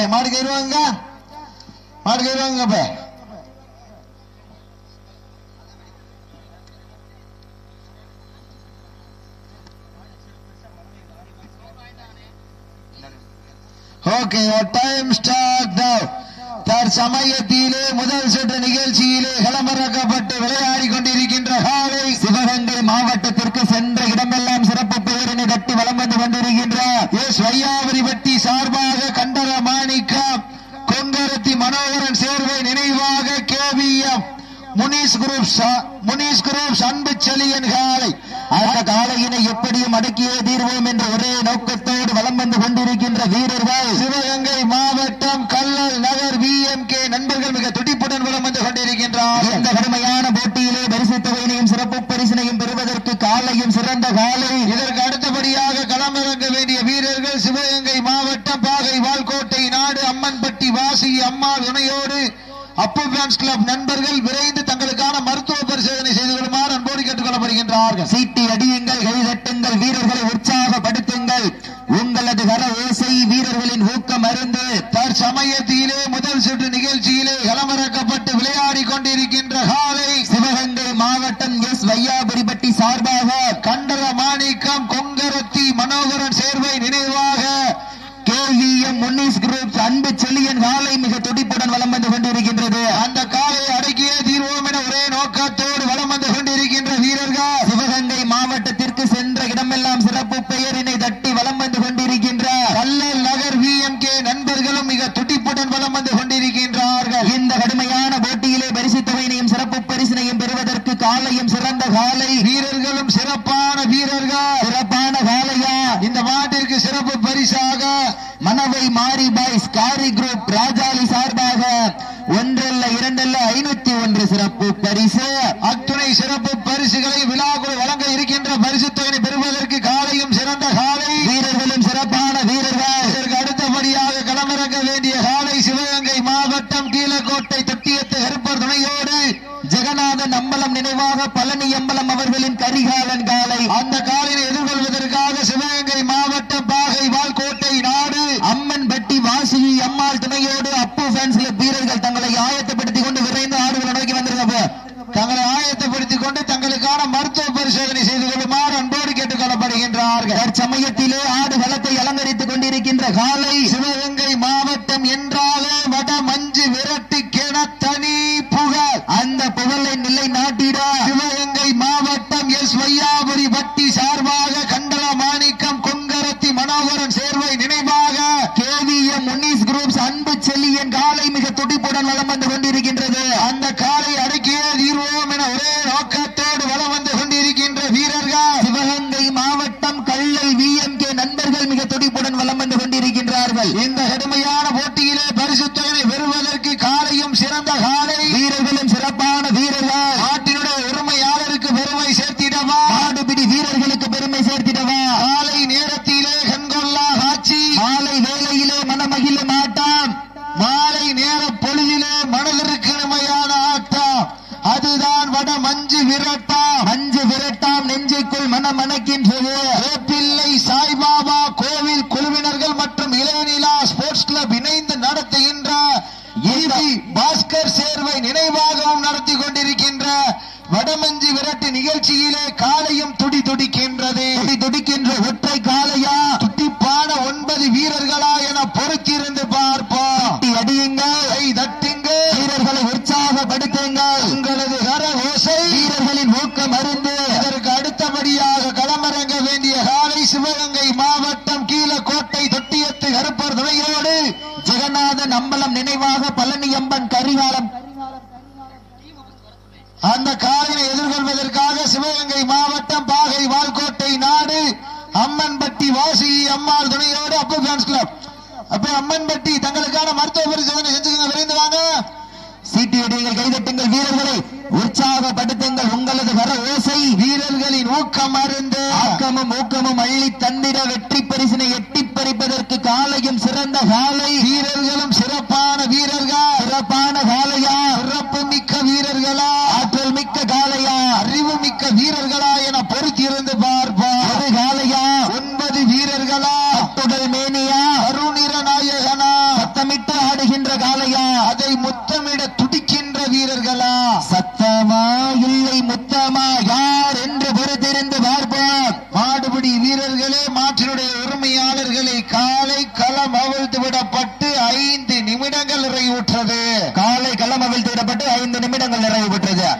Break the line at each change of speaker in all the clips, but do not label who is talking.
Okay மாடு கயிறுவாங்க மாடு கயிறுவாங்க அப்ப. ஓகே டைம் ஸ்டார்ட் தற்சமயத்திலே முதல் சுற்று நிகழ்ச்சியிலே களமிறக்கப்பட்டு விளையாடி கொண்டிருக்கின்ற காலை சிவகங்கை மாவட்டத்திற்கு சென்ற இடமெல்லாம் சிறப்பு வலம் வந்து கொண்டிருக்கின்ற எஸ் வையாபுரிபட்டி சார்பாக கண்டர மாணிக்கம் கொங்கரத்தி மனோகரன் சேர்வை நினைவாக கேவிஎம். முனீஸ் குரூப் ச- குரூப் அன்பு செலியன் காலை. அந்த காலையினை எப்படியும் அடக்கியே தீர்வோம் என்ற ஒரே நோக்கத்தோடு வலம் வந்து கொண்டிருக்கின்ற வீரர்கள் சிவகங்கை மாவட்டம் Kallal Nagar V M K நண்பர்கள் மிக துடிப்புடன் வலம் வந்து கொண்டிருக்கின்றார் இந்த கடுமையான போட்டியிலே பரிசு தொகையினையும் சிறப்பு பரிசினையும் பெறுவதற்கு காலையும் சிறந்த காலை. இதற்கு அடுத்தபடியாக களமிறங்க வேண்டிய வீரர்கள் சிவகங்கை மாவட்டம் பாகை வால்கோட்டை நாடு அம்மன்பட்டி வாசி அம்மா துணையோடு அப்பு ஃபேன்ஸ் கிளப் நண்பர்கள் விரைந்து தங்களுக்கான மருத்துவ பரிசோதனை செய்து கொள்ளுமாறு அன்போடு கேட்டுக் கொள்ளப்படுகின்றார்கள் சீட்டி அடியுங்கள் கைதட்டுங்கள் வீரர்களை உற்சாகப்படுத்துங்கள். உங்களது கர ஓசை வீரர்களின் ஊக்கம் அருந்து தற்சமயத்திலே முதல் சுற்று நிகழ்ச்சியிலே களமிறக்கப்பட்டு விளையாடி கொண்டிருக்கின்ற காலை சிவகங்கை மாவட்டம் எஸ் வையாபுரிபட்டி சார்பாக கண்டர மாணிக்கம் கொங்கரத்தி மனோகரன் சேர்வை நினைவாக கேவிஎம் முன்னிஸ் குரூப் அன்பு செல்லியன் காலை மிக துடிப்புடன் வலம் வந்து கொண்டிருக்கின்றது அந்த காலை அடக்கியே தீர்வோம் என ஒரே நோக்கத்தோடு வலம் வந்து கொண்டிருக்கின்ற வீரர்கள் சிவகங்கை மாவட்டத்திற்கு சென்ற இடமெல்லாம் சிறப்பு பெயரினை துடிக்கின்றது. துடிக்கின்ற ஒற்றை காலையா துடிப்பான ஒன்பது வீரர்களா என பொறுத்திருந்து பார்ப்போம் அடியுங்கள் கை தட்டுங்கள் வீரர்களை உற்சாகப்படுத்துங்கள் உங்களது கர ஓசை வீரர்களின் ஊக்கம் அருந்து இதற்கு அடுத்தபடியாக களமிறங்க வேண்டிய காலை சிவகங்கை மாவட்டம் கீழக்கோட்டை தொட்டியத்து கருப்பர் துணையோடு ஜெகநாதன் அம்பலம் நினைவாக பழனியம்பன் கரிகாலம் அந்த காலையை எதிர்கொள்வதற்காக சிவகங்கை மாவட்டம் பாகை வால்கோட்டை நாடு அம்மன்பட்டி வாசி அம்மாள் ஃபேன்ஸ் கிளப் அப்ப அம்மன்பட்டி தங்களுக்கான மருத்துவ பரிசோதனை செஞ்சுக்கங்க விரைந்து வாங்க. சீட்டியடிகள் கைதட்டுங்கள் வீரர்களை. உற்சாகப்படுத்துங்கள் உங்களது வர ஓசை. வீரர்களின் ஊக்கம் அருந்து. ஆக்கமும் ஊக்கமும் அள்ளி தந்திட வெற்றி பரிசினை எட்டி பறிப்பதற்கு காலையும் சிறந்த காலை. வீரர்களும் சிறப்பான வீரர்கள். சிறப்பான காலையா? சிறப்பு மிக்க வீரர்களா? ஆற்றல் மிக்க காலையா? அறிவு மிக்க வீரர்களா என பொறுத்திருந்து பார்ப்போம் ஒரு காலையா ஒன்பது வீரர்களா அத்துடல் மேனியா அருணிர நாயகனா சத்த
சத்தமிட்டு ஆடுகின்ற காலையா
அதை முத்தமிட துடிக்கின்ற வீரர்களா?
சத்தமா? இல்லை முத்தமா? யார் என்று பொறுத்திருந்து பார்ப்போம்.
மாடுபிடி வீரர்களே மாற்றினுடைய உரிமையாளர்களை காலை களம் அவிழ்த்து விடப்பட்டு ஐந்து நிமிடங்கள் நிறைவுற்றது.
காலை களம் அவிழ்த்து விடப்பட்டு ஐந்து நிமிடங்கள் நிறைவு பெற்றது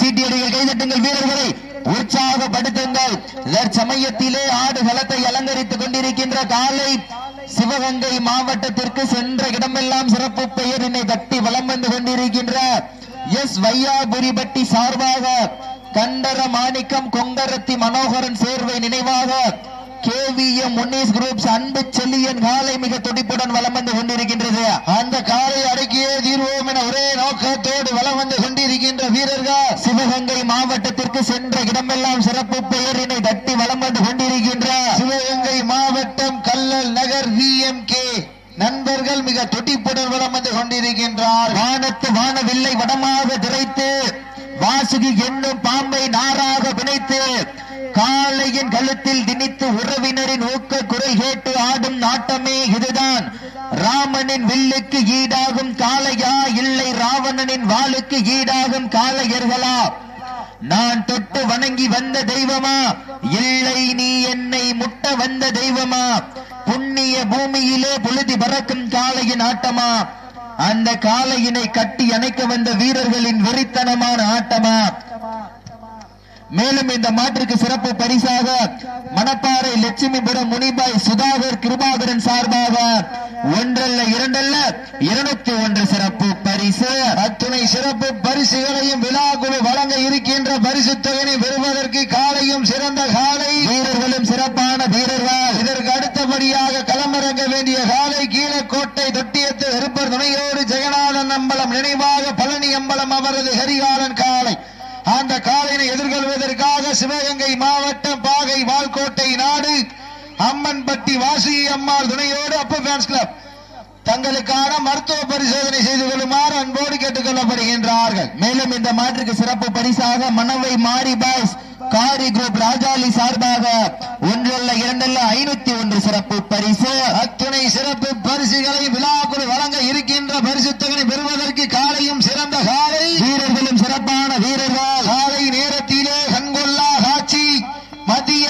சீட்டியடிகள் கைதட்டுங்கள் வீரர்களை. உற்சாகப்படுத்துங்கள். தற்சமயத்திலே ஆடு களத்தை அலங்கரித்துக் கொண்டிருக்கின்ற காலை சிவகங்கை மாவட்டத்திற்கு சென்ற இடமெல்லாம் சிறப்பு பெயரினை தட்டி வலம் வந்து கொண்டிருக்கின்ற எஸ் வையாபுரிபட்டி சார்பாக கண்டர மாணிக்கம் கொங்கரத்தி மனோகரன் சேர்வை நினைவாக கேவிஎம் முன்னீஸ் குரூப்ஸ் அன்பு செல்லியன் காலை மிக துடிப்புடன் வலம் வந்து கொண்டிருக்கின்றது.
அந்த காலை அடக்கியே தீர்வோம் என ஒரே நோக்கத்தோடு வலம் வந்து கொண்டிருக்கின்ற வீரர்கள்
சிவகங்கை மாவட்டத்திற்கு சென்ற இடமெல்லாம் சிறப்பு பெயரினை தட்டி வலம் வந்து கொண்டிருக்கின்ற
சிவகங்கை மாவட்டம் கல்லல் நகர் விஎம்கே நண்பர்கள் மிக துடிப்புடன் வளம் வந்து கொண்டிருக்கின்றார்.
வானத்து வானவில்லை வடமாக திரைத்து வாசுகி என்னும் பாம்பை நாராக பிணைத்து காளையின் கழுத்தில் திணித்து உறவினரின் ஊக்க குரல் கேட்டு ஆடும் நாட்டமே இதுதான். ராமனின் வில்லுக்கு ஈடாகும் காளையா? இல்லை ராவணனின் வாளுக்கு ஈடாகும் காளையர்களா? நான் தொட்டு வணங்கி வந்த தெய்வமா? இல்லை நீ என்னை முட்ட வந்த தெய்வமா? புண்ணிய பூமியிலே புழுதி பறக்கும் காளையின் ஆட்டமா? அந்த காளையினை கட்டி அணைக்க வந்த வீரர்களின் வெறித்தனமான ஆட்டமா? மேலும் இந்த மாற்றுக்கு சிறப்பு பரிசாக மணப்பாறை லட்சுமிபுரம் முனிபாய் சுதாகர் கிருபாகரன் சார்பாக ஒன்றல்ல இரண்டல்ல இருநூத்தி ஒன்று சிறப்பு பரிசு.
அத்துணை சிறப்பு பரிசுகளையும் விழாக்குழு வழங்க இருக்கின்ற பரிசு தொகையை பெறுவதற்கு காலையும் சிறந்த காலை.
வீரர்களும் சிறப்பான வீரர்கள்.
இதற்கு அடுத்தபடியாக களமிறங்க வேண்டிய காலை கீழக்கோட்டை தொட்டியத்து இருப்பர் துணையோடு ஜெகநாதன் அம்பலம் நினைவாக பழனி அம்பலம் அவரது ஹரிகாலன் காலை. அந்த காலையினை எதிர்கொள்வதற்காக சிவகங்கை மாவட்டம் பாகை வால்கோட்டை நாடு அம்மன்பட்டி வாசி அம்மாள் துணையோடு அப்ப ஃபேன்ஸ் கிளப் தங்களுக்கான மருத்துவ பரிசோதனை செய்து கொள்ளுமாறு அன்போடு கேட்டுக் கொள்ளப்படுகின்றார்கள்
மேலும் இந்த மாற்றுக்கு சிறப்பு பரிசாக மணவை மாரி பாய்ஸ் காரி குரூப் ராஜாலி சார்பாக ஒன்றல்ல இரண்டல்ல ஐநூத்தி ஒன்று சிறப்பு பரிசு.
அத்துணை சிறப்பு பரிசுகளை விழாக்குழு வழங்க இருக்கின்ற பரிசுத்தகனை பெறுவதற்கு காலையும் சிறந்த காலை.
வீரர்களும் சிறப்பான வீரர்கள்
காலை நேரத்திலே கண்கொள்ளா காட்சி மதிய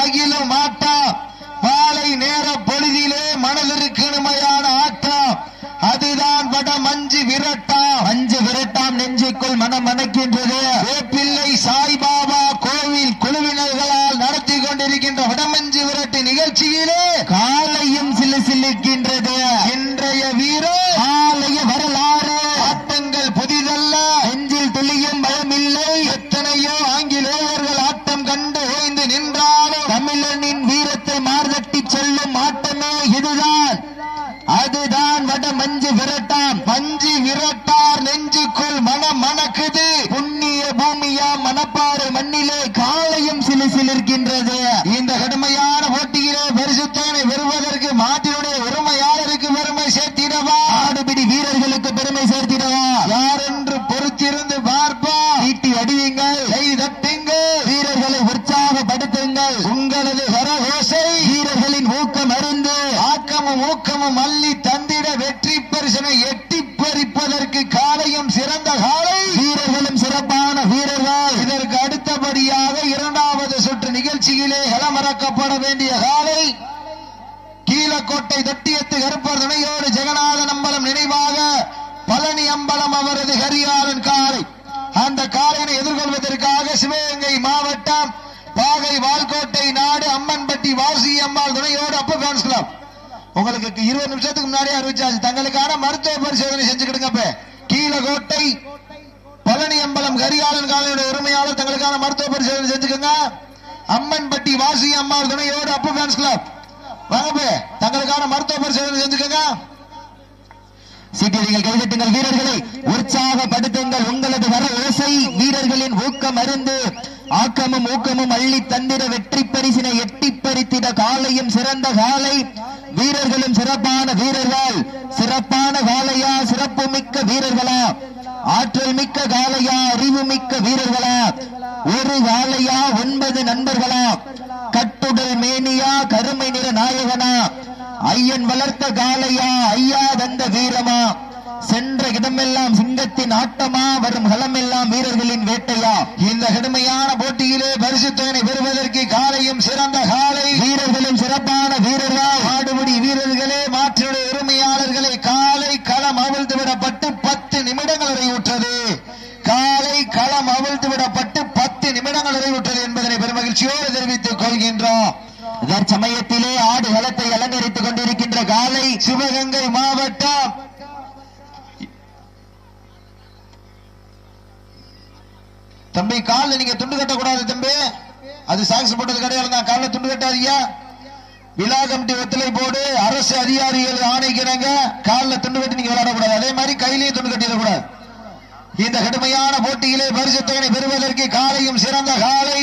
மகிழ மாட்டா. மாலை நேர பொழுதிலே மனதிற்கு இனிமையான ஆட்டம் அதுதான் வட மஞ்சு விரட்டா.
அஞ்சு விரட்டாம் நெஞ்சுக்குள் மனம் மணக்கின்ற
வேப்பிள்ளை சாய்பாபா கோவில் குழுவினர்களால் நடத்தி கொண்டிருக்கின்ற வடமஞ்சு விரட்டு நிகழ்ச்சியிலே
காலையும் சிலு சிலுக்கின்றது
இன்றைய வீரர்
காலைய வரலாறு
ஆட்டங்கள் புதிதல்ல
நெஞ்சில் துளியும் பயமில்லை
எத்தனையோ ஆங்கிலேயர்கள் ஆட்டம் கண்டு ஓய்ந்து நின்றாலும்
தமிழனின் வீரத்தை மார்தட்டி சொல்லும் ஆட்டமே இதுதான் அதுதான் வட மஞ்சு விரட்டாம்
மஞ்சு விரட்டார் நெஞ்சுக்குள் மனம் மணக்குது
புண்ணிய பூமியா மணப்பாறை மண்ணிலே காலையும் சிலு சிலிருக்கின்றது
இந்த கடுமையான போட்டியிலே பரிசுத்தனை பெறுவதற்கு மாட்டினுடைய உரிமையாளருக்கு பெருமை சேர்த்திடவா
ஆடுபிடி வீரர்களுக்கு பெருமை சேர்த்திடவா
யார் என்று பொறுத்திருந்து பார்ப்போம்
ஈட்டி அடியுங்கள்
கை தட்டுங்கள்
வீரர்களை உற்சாகப்படுத்துங்கள்
உங்களது கரகோசை
வீரர்களின் ஊக்கம் அறிந்து
ஆக்கமும் ஊக்கமும் அள்ளி தந்திட வெற்றி பரிசனை எட்டி பறிப்பதற்கு காலையும் சிறந்த காலை
வீரர்களும் சிறப்பான வீரர்கள்
இதற்கு அடுத்தபடியாக இரண்டாவது சுற்று நிகழ்ச்சியிலே களமிறக்கப்பட வேண்டிய காலை கீழக்கோட்டை தட்டியத்து கருப்பர் துணையோடு ஜெகநாதன் அம்பலம் நினைவாக பழனி அம்பலம் அவரது ஹரியாரன் காலை. அந்த காலையினை எதிர்கொள்வதற்காக சிவகங்கை மாவட்டம் பாகை வால்கோட்டை நாடு அம்மன்பட்டி வாசி அம்மாள் துணையோடு அப்ப ஃபேன்ஸ் கிளப் உங்களுக்கு இருபது நிமிஷத்துக்கு முன்னாடியே அறிவிச்சாச்சு. தங்களுக்கான மருத்துவ பரிசோதனை செஞ்சுக்கிடுங்க இப்ப கீழக்கோட்டை பழனி அம்பலம் கரிகாலன் காலையுடைய உரிமையாளர் தங்களுக்கான மருத்துவ பரிசோதனை செஞ்சுக்கோங்க. அம்மன்பட்டி வாசி அம்மா துணையோடு அப்பு ஃபேன்ஸ் கிளப் வாங்க தங்களுக்கான மருத்துவ பரிசோதனை செஞ்சுக்கோங்க.
சீட்டியடிகள் கைதட்டுங்கள் வீரர்களை. உற்சாகப்படுத்துங்கள். உங்களது வர ஓசை வீரர்களின் ஊக்கம் அருந்து ஆக்கமும் ஊக்கமும் அள்ளி தந்திர வெற்றி பரிசினை எட்டி பறித்திட காலையும் சிறந்த காலை. வீரர்களும் சிறப்பான வீரர்கள். சிறப்பான காலையா? சிறப்பு மிக்க வீரர்களா? ஆற்றல் மிக்க காலையா? அறிவு மிக்க வீரர்களா? ஒரு காலையா ஒன்பது நண்பர்களா? கட்டுடல் மேனியா கருமை நிற நாயகனா? ஐயன் வளர்த்த காலையா ஐயா தந்த வீரமா? சென்ற இடமெல்லாம் சிங்கத்தின் ஆட்டமா? வரும் களமெல்லாம் வீரர்களின் வேட்டையா?
இந்த கடுமையான போட்டியிலே பரிசு தொகை பெறுவதற்கு காலையும் சிறந்த காலை
வீரர்களும் சிறப்பான வீரர்களா.
ஆடுபடி வீரர்களே மாற்றுடைய உரிமையாளர்களை காலை களம் அவிழ்த்து விடப்பட்டு பத்து நிமிடங்கள் நிறைவுற்றது காலை களம் அவிழ்த்து விடப்பட்டு பத்து நிமிடங்கள் நிறைவுற்றது என்பதனை பெருமகிழ்ச்சியோடு தெரிவித்துக் கொள்கின்றோம்.
தற்சமயத்திலே ஆடு களத்தை அலங்கரித்துக் கொண்டிருக்கின்ற காலை
சிவகங்கை மாவட்டம். தம்பி கால நீங்க துண்டு கட்டக்கூடாது தம்பி. அது சாக்ஸ் போட்டது கிடையாது தான் கால்ல துண்டு கட்டாதியா விழா கமிட்டி ஒத்துழை போடு அரசு அதிகாரிகள் ஆணைக்கிறாங்க காலில் துண்டு கட்டி நீங்க விளையாடக்கூடாது. அதே மாதிரி கையிலையும் துண்டு கட்டிடக்கூடாது. இந்த கடுமையான போட்டியிலே பரிசு தொகை பெறுவதற்கு காலையும் சிறந்த காலை.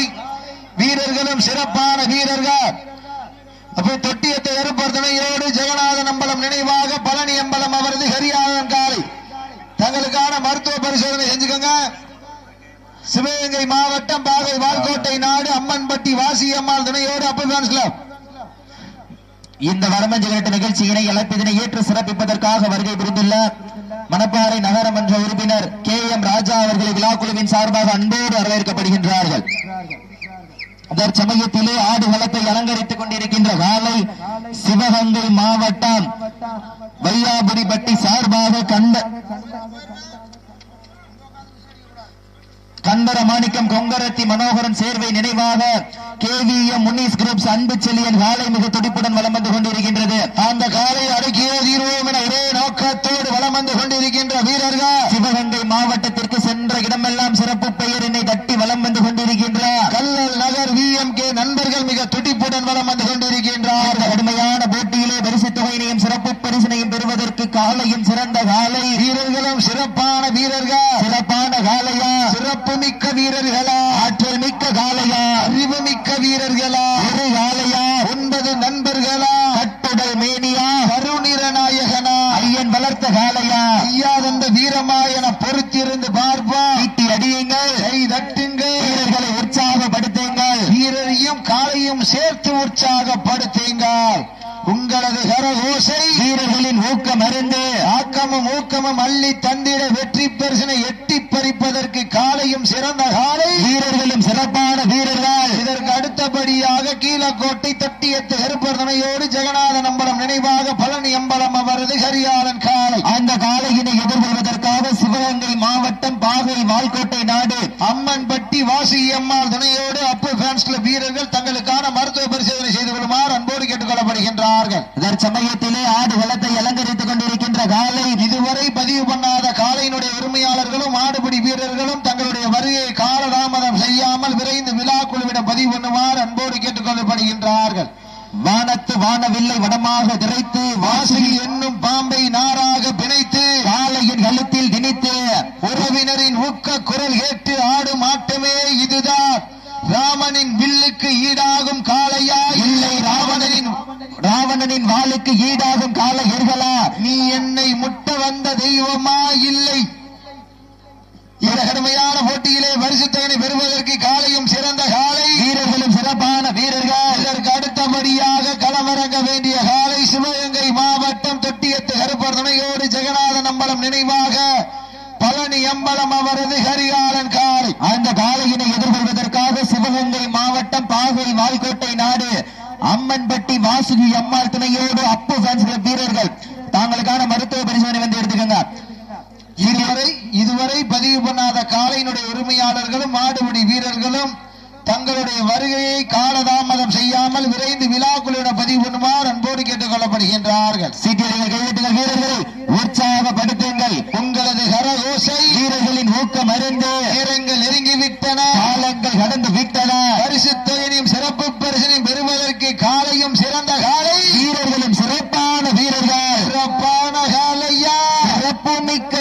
வீரர்களும் சிறப்பான வீரர்கள். அப்போ தொட்டியத்தை ஏற்படுத்தினையோடு ஜெகநாதன் அம்பலம் நினைவாக பழனி அம்பலம் அவரது ஹரியாதன் காலை. தங்களுக்கான மருத்துவ பரிசோதனை செஞ்சுக்கோங்க. சிவகங்கை மாவட்டம் பாகை வால்கோட்டை நாடு அம்மன்பட்டி வாசி அம்மாள் துணையோடு அப்பல் கிளப்.
இந்த வடமஞ்சு நிகழ்ச்சியினை அழைப்பதனை ஏற்று சிறப்பிப்பதற்காக வருகை புரிந்துள்ள மணப்பாறை நகரமன்ற உறுப்பினர் கே எம் ராஜா அவர்களை விழாக்குழுவின் சார்பாக அன்போடு வரவேற்கப்படுகின்றார்கள். தற்சமயத்திலே ஆடு வளத்தை அலங்கரித்துக் கொண்டிருக்கின்ற காலை சிவகங்கை மாவட்டம் வையாபுரிப்பட்டி சார்பாக கண்ட கந்தர மாணிக்கம் கொங்கரத்தி மனோகரன் சேர்வை நினைவாக கேவிஎம் முன்னீஸ் குரூப்ஸ் அன்பு செல்லியன் காலை மிக துடிப்புடன் வளம் வந்து கொண்டிருக்கின்றது
அந்த காலை அடக்கியே தீர்வோம் என ஒரே நோக்கத்தோடு வலம் வந்து கொண்டிருக்கின்ற வீரர்கள்
சிவகங்கை மாவட்டத்திற்கு சென்ற இடமெல்லாம் சிறப்பு பெயரினை தட்டி வலம் வந்து கொண்டிருக்கின்ற
கல்லல் நகர் விஎம்கே நண்பர்கள் மிக துடிப்புடன் வலம் வந்து
இந்த
கொண்டிருக்கின்றார்கள்
கடுமையான போட்டியிலே பரிசு தொகையினையும் சிறப்பு பரிசினையும் பெறுவதற்கு காலையும் சிறந்த காலை
வீரர்களும் சிறப்பான வீரர்கள்
சிறப்பான காலையா
சிறப்பு மிக்க வீரர்களா
ஆற்றல் மிக்க காலையா
அறிவு மிக்க வீரர்களா
ஒரு காலையா
ஒன்பது நண்பர்களா
கட்டுடல் மேனியா
கருநிற
ஐயன் வளர்த்த காலையா
ஐயாதந்த வீரமா என பொறுத்திருந்து பார்ப்போம்
ஈட்டி அடியுங்கள்.
கை தட்டுங்கள்.
வீரர்களை உற்சாகப்படுத்துங்கள்.
வீரரையும் காலையும் சேர்த்து உற்சாகப்படுத்துங்கள். உங்களது கரகோசை
வீரர்களின் ஊக்கம் அறிந்து
ஆக்கமும் ஊக்கமும் அள்ளி தந்திட வெற்றி பரிசனை எட்டி பறிப்பதற்கு காலையும் சிறந்த காலை.
வீரர்களும் சிறப்பான வீரர்கள்.
இதற்கு அடுத்தபடியாக கீழக்கோட்டை தட்டியத்து கருப்பர்தனையோடு ஜெகநாதன் அம்பலம் நினைவாக பழனி அம்பலம் அவரது ஹரியாளன் காலை.
அந்த காலையினை எதிர்கொள்வதற்காக சிவகங்கை மாவட்டம் பாகை வால்கோட்டை நாடு
அம்மன்பட்டி வாசி அம்மாள் துணையோடு அப்பு ஃபேன்ஸ் கிளப் வீரர்கள் தங்களுக்கான மருத்துவ பரிசோதனை செய்து கொள்ளுமாறு அன்போடு கேட்டுக் கொள்ளப்படுகின்றார்கள்
தற்சமயத்திலே ஆடு வளத்தை அலங்கரித்துக் கொண்டிருக்கின்ற காலை
இதுவரை பதிவு பண்ணாத காலையினுடைய உரிமையாளர்களும் ஆடுபிடி வீரர்களும் தங்களுடைய வருகையை காலதாமதம் செய்யாமல் விரைந்து விழா குழுவிடம் பதிவு பண்ணுமாறு அன்போடு கேட்டுக் கொள்ளப்படுகின்றார்கள்
வானத்து வானவில்லை வடமாக திரைத்து
வாசுகி என்னும் பாம்பை நாராக பிணைத்து
காலையின் கழுத்தில் திணித்து
உறவினரின் ஊக்க குரல் கேட்டு ஆடும் ஆட்டமே இதுதான். ராமனின் வில்லுக்கு ஈடாகும் காளையா? இல்லை ராவணனின்
ராவணனின் வாளுக்கு ஈடாகும் காளையர்களா?
நீ என்னை முட்ட வந்த தெய்வமா? இல்லை. இந்த கடுமையான போட்டியிலே பரிசுத்தகனை பெறுவதற்கு காலையும் சிறந்த காலை
வீரர்களும் சிறப்பான வீரர்கள்
இதற்கு அடுத்தபடியாக களமிறங்க வேண்டிய காலை சிவகங்கை மாவட்டம் தொட்டியத்து கருப்பர் துணையோடு ஜெகநாதன் அம்பலம் நினைவாக பழனி அம்பலம் அவரது ஹரியாளன் காலை.
அந்த காலையினை எதிர்கொள்வதற்காக சிவகங்கை மாவட்டம் பாகை வால்கோட்டை நாடு அம்மன்பட்டி வாசுகி அம்மாள் துணையோடு அப்பு ஃபேன்ஸ் கிளப் வீரர்கள். தாங்களுக்கான மருத்துவ பரிசோதனை வந்து எடுத்துக்கங்க.
இதுவரை இதுவரை பதிவு பண்ணாத காலையினுடைய உரிமையாளர்களும் மாடுபிடி வீரர்களும் தங்களுடைய வருகையை காலதாமதம் செய்யாமல் விரைந்து விழாக்குழுவிடம் பதிவு பண்ணுமாறு அன்போடு கேட்டுக் கொள்ளப்படுகின்றார்கள்
சீட்டியடிகள் கைவிட்டுங்கள் வீரர்களை. உற்சாகப்படுத்துங்கள்.
உங்களது கரகோசை
வீரர்களின் ஊக்கம் அறிந்து
நேரங்கள் நெருங்கிவிட்டன.
காலங்கள் கடந்து விட்டன.
பரிசு தொகையினையும் சிறப்பு பரிசினையும் பெறுவதற்கு காலையும் சிறந்த காலை.
வீரர்களும் சிறப்பான வீரர்கள்.
சிறப்பான காலையா?
சிறப்பு மிக்க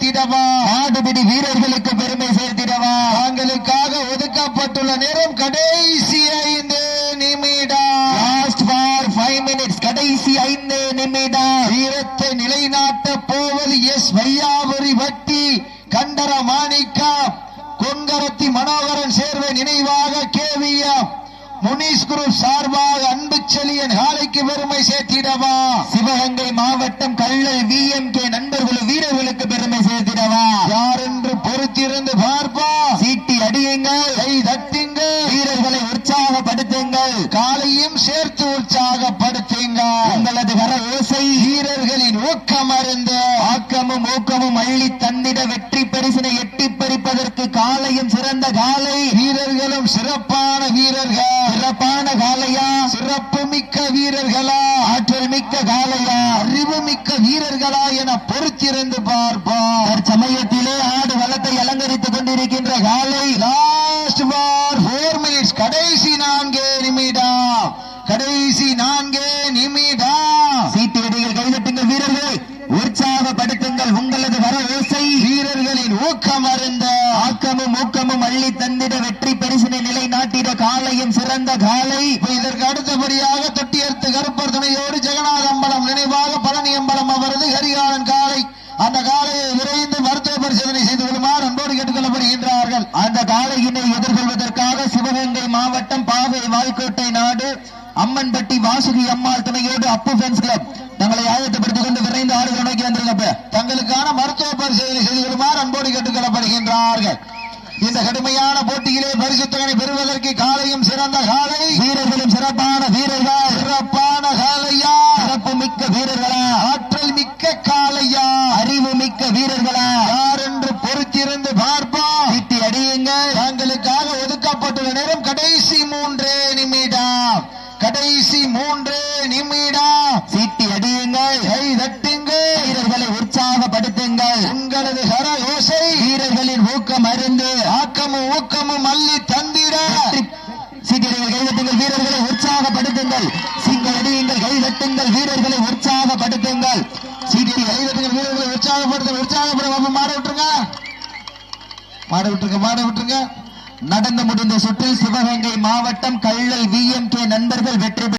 தீட்டப்பா பெருமை சேர்த்திடவா?
சிவகங்கை மாவட்டம் கள்ளல் கே நண்பர்களும் வீரர்களுக்கு பெருமை சேர்த்திடவா?
யார் என்று பொறுத்திருந்து பார்ப்பா
சீட்டி அடியுங்கள்
கை தட்டுங்கள்
வீரர்களை உற்சாகப்படுத்துங்கள்
காலையும் சேர்த்து உற்சாகப்படுத்துங்கள்.
உங்களது கர ஓசை
வீரர்களின் ஊக்கம் அறிந்து
ஆக்கமும் ஊக்கமும் அள்ளி தந்திட வெற்றி பரிசினை எட்டி பறிப்பதற்கு காலையும் சிறந்த காலை.
வீரர்களும் சிறப்பான வீரர்கள்.
சிறப்பான காலையா?
சிறப்பு வீரர்களா?
ஆற்றல் மிக்க காலையா
அறிவு மிக்க வீரர்களா என பொறுத்திருந்து பார்ப்போம்
சமயத்திலே ஆடு வளத்தை அலங்கரித்துக் கொண்டிருக்கின்ற காலை
லாஸ்ட் பார் போர் மினிட்ஸ் கடைசி நான்கே நிமிடம் கடைசி நான்கே நிமிடம்
சீட்டு அடிகள் கைதட்டுங்கள் வீரர்கள். உற்சாகப்படுத்துங்கள் உங்களது வர ஓசை.
வீரர்களின் ஊக்கம் அருந்த.
ஆக்கமும் ஊக்கமும் அள்ளி தந்திட வெற்றி பரிசினை நிலைநாட்டிட காலையும் சிறந்த கால
இப்ப இதற்கு அடுத்தபடியாக தொட்டியர்த்து கருப்பர் துணையோடு ஜெகநாத அம்பலம் நினைவாக பழனி அம்பலம் அவரது ஹரிகாலன் காலை அந்த காலையை விரைந்து மருத்துவ பரிசோதனை கொள்ளுமாறு அன்போடு கேட்டுக்கொள்ளப்படுகின்றார்கள்.
அந்த காலையினை எதிர்கொள்வதற்காக சிவகங்கை மாவட்டம் பாவை வால்கோட்டை நாடு அம்மன்பட்டி வாசுகி அம்மாள் துணையோடு அப்பு ஃபேன்ஸ் கிளப் தங்களை ஆயத்தப்படுத்திக் கொண்டு விரைந்து ஆடுகளை நோக்கி வந்திருக்கப்ப.
தங்களுக்கான மருத்துவ பரிசோதனை செய்து கொள்ளுமாறு அன்போடு கேட்டுக்கொள்ளப்படுகின்றார்கள். இந்த கடுமையான போட்டியிலே பரிசுத்தகனை பெறுவதற்கு காலையும் சிறந்த காலை
வீரர்களும் சிறப்பான வீரர்கள்.
சிறப்பான காலையா
சிறப்பு மிக்க வீரர்களா.
ஆற்றல் மிக்க காலையா
அறிவு மிக்க வீரர்களா
யார் என்று பொறுத்திருந்து பார்ப்போம்
சீட்டி
தங்களுக்காக ஒதுக்கப்பட்டுள்ள நேரம் கடைசி மூன்றே நிமிடம். கடைசி மூன்றே நிமிடம்.
சீட்டி அடியுங்கள்.
கை தட்டுங்கள்.
வீரர்களை உற்சாகப்படுத்துங்கள்.
உங்களது கர யோசை
வீரர்களின் ஊக்கம் அருந்து
ஆக்கமும் ஊக்கமும் அள்ளி தந்திட.
சீட்டியடிகள் கைதட்டுங்கள் வீரர்களை உற்சாகப்படுத்துங்கள். சீட்டி அடியுங்கள். கைதட்டுங்கள் வீரர்களை உற்சாகப்படுத்துங்கள்.
சீட்டி கை தட்டுங்கள். வீரர்களை உற்சாகப்படுத்த உற்சாகப்பட மாற விட்டுருங்க. மாட விட்டுருங்க விட்டுருங்க.
நடந்து முடிந்த சுற்றில் சிவகங்கை மாவட்டம் கள்ளல் விஎம்கே நண்பர்கள் வெற்றி